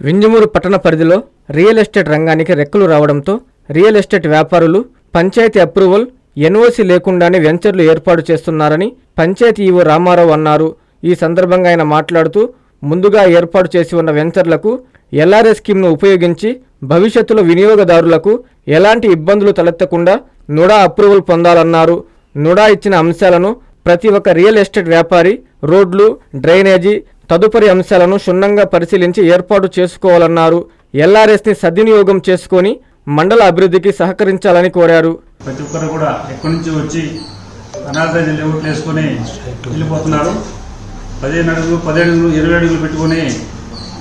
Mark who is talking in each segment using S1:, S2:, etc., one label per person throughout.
S1: వింజమూరు పట్టణ పరిధిలో real estate రంగానికి రెక్కలు రావడంతో రియల్ ఎస్టేట్ వ్యాపారులు పంచాయతీ అప్రూవల్ ఎన్ఓసి లేకుండానే వెంచర్లు ఏర్పాటు చేస్తున్నారని పంచాయతీ ఈవో రామారావు అన్నారు. ఈ సందర్భంగా ఆయన మాట్లాడుతూ ముందుగా ఏర్పాటు చేసి ఉన్న వెంచర్లకు ఎల్ఆర్ఎస్ స్కీమ్ను ఉపయోగించి భవిష్యత్తులో వినియోగదారులకు ఎలాంటి ఇబ్బందులు తలెత్తకుండా నుడా అప్రూవల్ పొందాలన్నారు. నుడా ఇచ్చిన అంశాలను ప్రతి ఒక్క రియల్ ఎస్టేట్ వ్యాపారి రోడ్లు డ్రైనేజీ తదుపరి అంశాలను క్షుణ్ణంగా పరిశీలించి ఏర్పాటు చేసుకోవాలన్నారు. ఎల్ఆర్ఎస్ని సద్వినియోగం చేసుకొని మండల అభివృద్ధికి సహకరించాలని కోరారు.
S2: ప్రతి ఒక్కరు కూడా ఎక్కడి నుంచి వచ్చి అనాథరైజ్ లేఅవుట్లు వేసుకొని వెళ్ళిపోతున్నారు. పదిహేను అడుగులు పదిహేడు అడుగులు ఇరవై అడుగులు పెట్టుకొని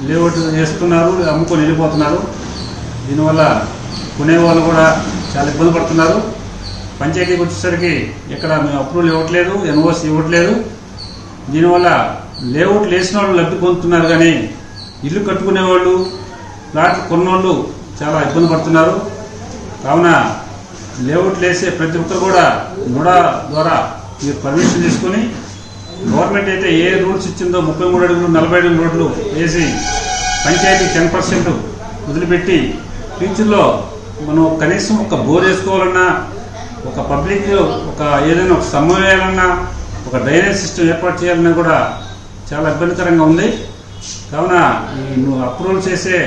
S2: లేఅవుట్ వేస్తున్నారు అమ్ముకొని వెళ్ళిపోతున్నారు. దీనివల్ల కొనేవాళ్ళు కూడా చాలా ఇబ్బంది పడుతున్నారు. పంచాయతీకి వచ్చేసరికి ఇక్కడ మేము అప్రూవల్ ఇవ్వట్లేదు ఎన్ఓసి ఇవ్వట్లేదు. దీనివల్ల లేఅవుట్లు వేసిన వాళ్ళు లబ్ధి పొందుతున్నారు కానీ ఇల్లు కట్టుకునేవాళ్ళు ప్లాట్లు కొన్నోళ్ళు చాలా ఇబ్బంది పడుతున్నారు. కావున లేఅవుట్లు వేసే ప్రతి ఒక్కరు కూడా నుడా ద్వారా మీరు పర్మిషన్ తీసుకొని గవర్నమెంట్ అయితే ఏ రూల్స్ ఇచ్చిందో ముప్పై మూడు అడుగులు నలభై అడుగులు రోడ్లు వేసి పంచాయతీ టెన్ పర్సెంట్ వదిలిపెట్టి ఫ్యూచర్లో మనం కనీసం ఒక బోర్ వేసుకోవాలన్నా ఒక పబ్లిక్ ఒక ఏదైనా ఒక సమ్మం వేయాలన్నా ఒక డ్రైనేజ్ సిస్టమ్ ఏర్పాటు చేయాలన్నా కూడా చాలా ఇబ్బందికరంగా ఉంది. కావున ఈ నువ్వు అప్రూవల్ చేసే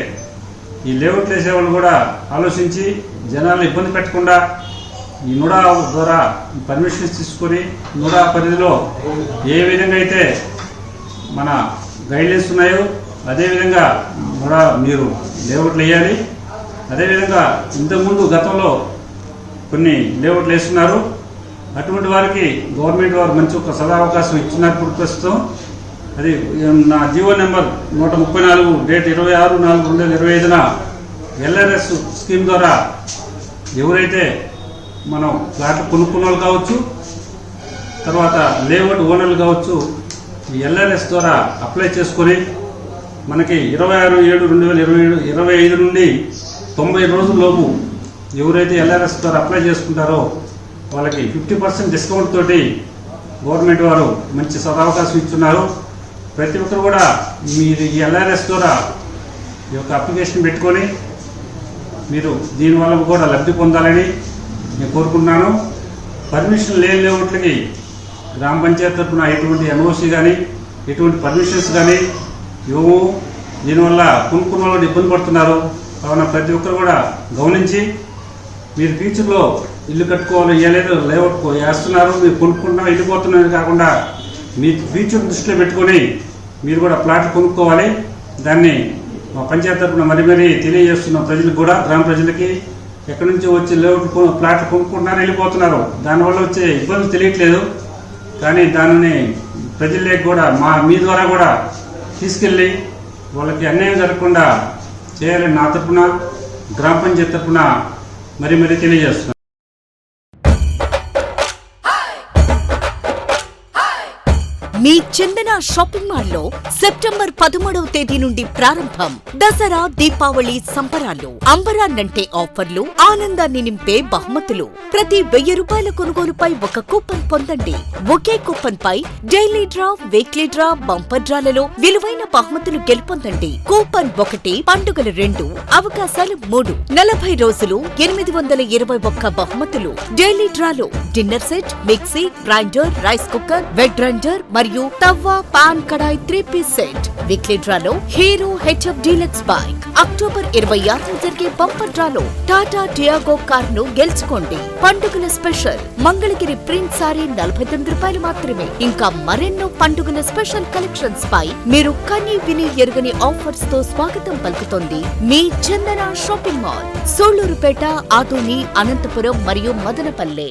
S2: ఈ లేఅవుట్లు వేసే వాళ్ళు కూడా ఆలోచించి జనాలను ఇబ్బంది పెట్టకుండా ఈ నుడా ద్వారా పర్మిషన్స్ తీసుకొని నుడా పరిధిలో ఏ విధంగా అయితే మన గైడ్లైన్స్ ఉన్నాయో అదేవిధంగా కూడా మీరు లేఅవుట్లు వేయాలి. అదేవిధంగా ఇంతకుముందు గతంలో కొన్ని లేఅవుట్లు వేస్తున్నారు. అటువంటి వారికి గవర్నమెంట్ వారు మంచి ఒక సదావకాశం ఇచ్చినప్పుడు ప్రస్తుతం అది నా జీవో నెంబర్ నూట ముప్పై నాలుగు డేట్ ఇరవై ఆరు నాలుగు రెండు వేల ఇరవై ఐదున ఎల్ఆర్ఎస్ స్కీమ్ ద్వారా ఎవరైతే మనం ఫ్లాట్ కొనుక్కున్న వాళ్ళు కావచ్చు తర్వాత లేఅవుట్ ఓనర్లు కావచ్చు ఎల్ఆర్ఎస్ ద్వారా అప్లై చేసుకొని మనకి ఇరవై ఆరు ఏడు రెండు వేల ఇరవై ఏడు ఇరవై ఐదు నుండి తొంభై రోజుల్లోపు ఎవరైతే ఎల్ఆర్ఎస్ ద్వారా అప్లై చేసుకుంటారో వాళ్ళకి ఫిఫ్టీ పర్సెంట్ డిస్కౌంట్ తోటి గవర్నమెంట్ వారు మంచి సదవకాశం ఇస్తున్నారు ప్రతి ఒక్కరు కూడా మీరు ఈ ఎల్ఆర్ఎస్ ద్వారా ఈ యొక్క అప్లికేషన్ పెట్టుకొని మీరు దీనివల్ల కూడా లబ్ధి పొందాలని నేను కోరుకుంటున్నాను. పర్మిషన్ లేని లేఅవుట్లకి గ్రామ పంచాయతీ తరఫున ఎటువంటి ఎన్ఓసి కానీ ఎటువంటి పర్మిషన్స్ కానీ ఇవ్వము దీనివల్ల కొనుక్కున్న వాళ్ళు ఇబ్బంది పడుతున్నారు. కావున ప్రతి ఒక్కరు కూడా గమనించి మీరు ఫ్యూచర్లో ఇల్లు కట్టుకోవాలి ఏలేదు లేఅవుట్ వేస్తున్నారు మీరు కొనుక్కుంటున్నా వెళ్ళిపోతున్నారు కాకుండా మీ ఫ్యూచర్ దృష్టిలో పెట్టుకొని మీరు కూడా ప్లాట్లు కొనుక్కోవాలి. దాన్ని మా పంచాయతీ తరఫున మరి మరీ తెలియజేస్తున్న ప్రజలకు కూడా గ్రామ ప్రజలకి ఎక్కడి నుంచి వచ్చి లేఅవుట్ ప్లాట్లు కొనుక్కుంటున్నారు వెళ్ళిపోతున్నారు. దానివల్ల వచ్చే ఇబ్బందులు తెలియట్లేదు. కానీ దానిని ప్రజలకి కూడా మా మీ ద్వారా కూడా తీసుకెళ్ళి వాళ్ళకి అన్యాయం జరగకుండా చేయాలని నా తరఫున గ్రామ పంచాయతీ తరఫున మరి మరీ తెలియజేస్తున్నాను
S3: మీ చందన షాపింగ్ మాల్లో సెప్టెంబర్ పదమూడవ తేదీ నుండి ప్రారంభం. దసరా దీపావళి సంబరాలు. అంబరాన్నంటే ఆఫర్లు ఆనందాన్ని నింపే బహుమతులు. ప్రతి వెయ్యి రూపాయల కొనుగోలుపై ఒక కూపన్ పొందండి. ఒకే కూపన్ పై daily draw weekly draw bumper డ్రాలలో విలువైన బహుమతులు గెలుపొందండి. కూపన్ ఒకటి పండుగల రెండు అవకాశాలు మూడు. నలభై రోజులు ఎనిమిది వందల ఇరవై ఒక్క బహుమతులు. డైలీ డ్రాలో dinner set mixie grinder rice cooker wet grinder మరియు తవ్వ పాన్ కడాయి త్రీ పీస్ సెట్. వీక్లీ డ్రాలో Hero HF Deluxe bike. October ఇరవై ఆరు జరిగే బంపర్ డ్రాలో టాటా టియాగో కార్ను గెలుచుకోండి. పండుగల స్పెషల్ మంగళగిరి ప్రింట్ సారీ నలభై తొమ్మిది రూపాయలు మాత్రమే. ఇంకా మరెన్నో పండుగల స్పెషల్ కలెక్షన్స్ పై మీరు కని విని ఎరుగని ఆఫర్స్తో స్వాగతం పలుకుతోంది మీ చందన షాపింగ్ మాల్. సోళ్ళూరుపేట ఆదోని అనంతపురం మరియు Madanapalle.